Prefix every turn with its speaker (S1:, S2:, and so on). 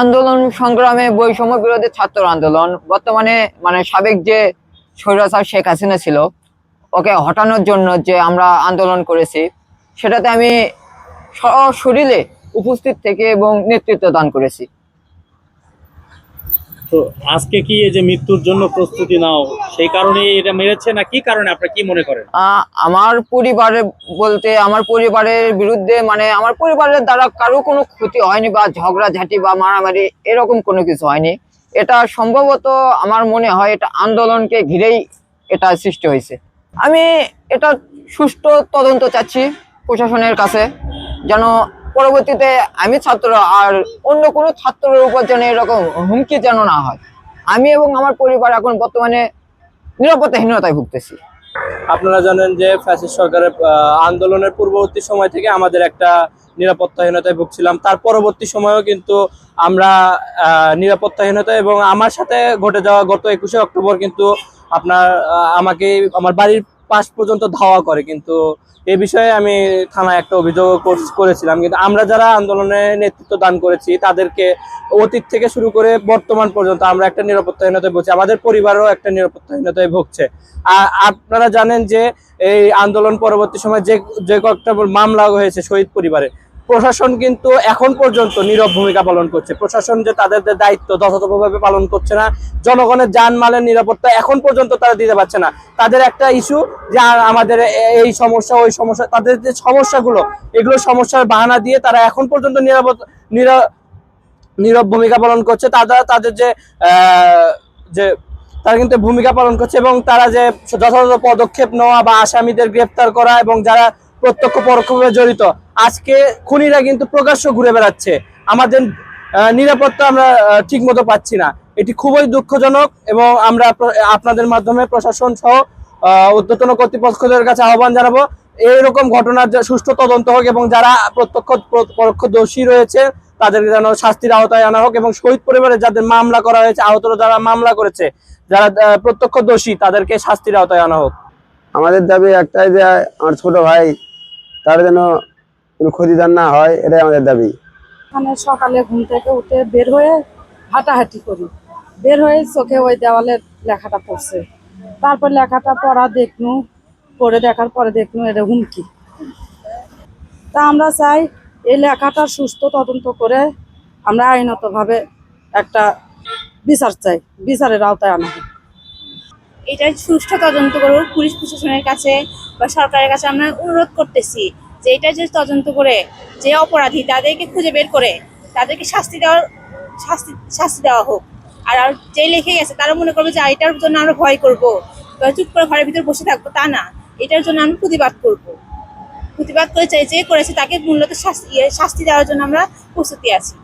S1: আন্দোলন সংগ্রামে বৈষম্য বিরোধী ছাত্র আন্দোলন, বর্তমানে মানে সাবেক যে স্বৈরাচার শেখ হাসিনা ছিল, ওকে হটানোর জন্য যে আমরা আন্দোলন করেছি, সেটাতে আমি সশরীরে উপস্থিত থেকে এবং নেতৃত্ব দান করেছি।
S2: তো আজকে কি এই যে মৃত্যুর জন্য প্রস্তুতি নাও, সেই কারণে এটা মেরেছে না কি কারণে? আপনি কি মনে করেন?
S1: আমার পরিবারে বলতে, আমার পরিবারের বিরুদ্ধে মানে আমার পরিবারের দ্বারা কারও কোনো ক্ষতি হয়নি বা ঝগড়াঝাটি বা মারামারি এরকম কোনো কিছু হয়নি। এটা সম্ভবত আমার মনে হয় এটা আন্দোলনকে ঘিরেই এটা সৃষ্টি হয়েছে। আমি এটা সুষ্ঠু তদন্ত চাচ্ছি প্রশাসনের কাছে, যেন পরবর্তীতে আমি ছাত্র আর অন্য কোনো ছাত্রের উপর যেন এরকম হুমকি যেন না হয়। আমি এবং আমার পরিবার এখন বর্তমানে নিরাপত্তাহীনতায় ভুগতেছি।
S3: আপনারা জানেন যে ফ্যাসিস্ট সরকারের আন্দোলনের পূর্ববর্তী সময় থেকে আমাদের একটা নিরাপত্তাহীনতায় ভুগছিলাম। তার পরবর্তী সময়েও কিন্তু আমরা নিরাপত্তাহীনতা এবং আমার সাথে ঘটে যাওয়া গত একুশে অক্টোবর কিন্তু আপনার আমাকে, আমার বাড়ির পাশ পর্যন্ত ধাওয়া করে, কিন্তু এ বিষয়ে আমি থানায় একটা অভিযোগ কর- করেছিলাম। কিন্তু আমরা যারা আন্দোলনে নেতৃত্ব দান করেছি, তাদেরকে অতীত থেকে শুরু করে বর্তমান পর্যন্ত আমরা একটা নিরাপত্তাহীনতায় ভুগছি। আমাদের পরিবারও একটা নিরাপত্তাহীনতায় ভুগছে। আর আপনারা জানেন যে এই আন্দোলন পরবর্তী সময় যে যে কয়েকটা মামলা হয়েছে শহীদ পরিবারে প্রশাসন কিন্তু এখন পর্যন্ত নীরব ভূমিকা পালন করছে। প্রশাসন যে তাদের দায়িত্ব যথাযথভাবে পালন করছে না, জনগণের যানমালের নিরাপত্তা এখন পর্যন্ত তারা দিতে পারছে না। তাদের একটা ইস্যু যে আমাদের এই সমস্যা, ওই সমস্যা, তাদের যে সমস্যাগুলো, এগুলো সমস্যার বাহানা দিয়ে তারা এখন পর্যন্ত নিরাপত্তা নিরা, নীরব ভূমিকা পালন করছে। তারা, তাদের যে যে, তারা কিন্তু ভূমিকা পালন করছে এবং তারা যে যথাযথ পদক্ষেপ নেওয়া বা আসামিদের গ্রেপ্তার করা এবং যারা প্রত্যক্ষ পরোক্ষভাবে জড়িত। আজকে খুনিরা কিন্তু প্রকাশ্য ঘুরে বেড়াচ্ছে। আমাদের নিরাপত্তা আমরা ঠিক মতো পাচ্ছি না। এটি খুবই দুঃখজনক এবং আমরা আপনাদের মাধ্যমে প্রশাসন সহ ঊর্ধ্বতন কর্তৃপক্ষদের কাছে আহ্বান জানাব। এইরকম ঘটনার সুষ্ঠু তদন্ত হোক এবং যারা প্রত্যক্ষ, পরোক্ষ দোষী রয়েছে, তাদেরকে যেন শাস্তির আওতায় আনা হোক এবং শহীদ পরিবারের যাদের মামলা করা হয়েছে, আহতরা যারা মামলা করেছে, যারা প্রত্যক্ষ দোষী, তাদেরকে শাস্তির আওতায় আনা হোক।
S4: আমাদের দাবি একটাই যে, আমার ছোট ভাই তার যেন কোনো ক্ষতিদান না হয়, এটাই আমাদের দাবি।
S5: মানে সকালে ঘুম থেকে উঠে বের হয়ে হাঁটাহাঁটি করি। বের হয়ে চোখে ওই দেওয়ালের লেখাটা পড়ছে। তারপর লেখাটা পড়া দেখনু, পড়ে দেখার পরে দেখনু এটা হুমকি। তা আমরা চাই এই লেখাটা সুস্থ তদন্ত করে আমরা আইনতভাবে একটা বিচার চাই, বিচারের আওতায় আনা হোক।
S6: এটা সুষ্ঠু তদন্ত করুক পুলিশ প্রশাসনের কাছে বা সরকারের কাছে আমরা অনুরোধ করতেছি যে এটা যে তদন্ত করে যে অপরাধী তাদেরকে খুঁজে বের করে তাদেরকে শাস্তি দেওয়ার শাস্তি শাস্তি দেওয়া হোক। আর আর যে লিখে গেছে তারা মনে করবে যে এটার জন্য আমরা ভয় করব বা চুপ করে ঘরের ভিতরে বসে থাকব। তা না এটার জন্য আমরা প্রতিবাদ করব। প্রতিবাদ করে চাই যে করেছে তাকে মূলত শাস্তি ইয়ে, শাস্তি দেওয়ার জন্য আমরা প্রস্তুতি আছি।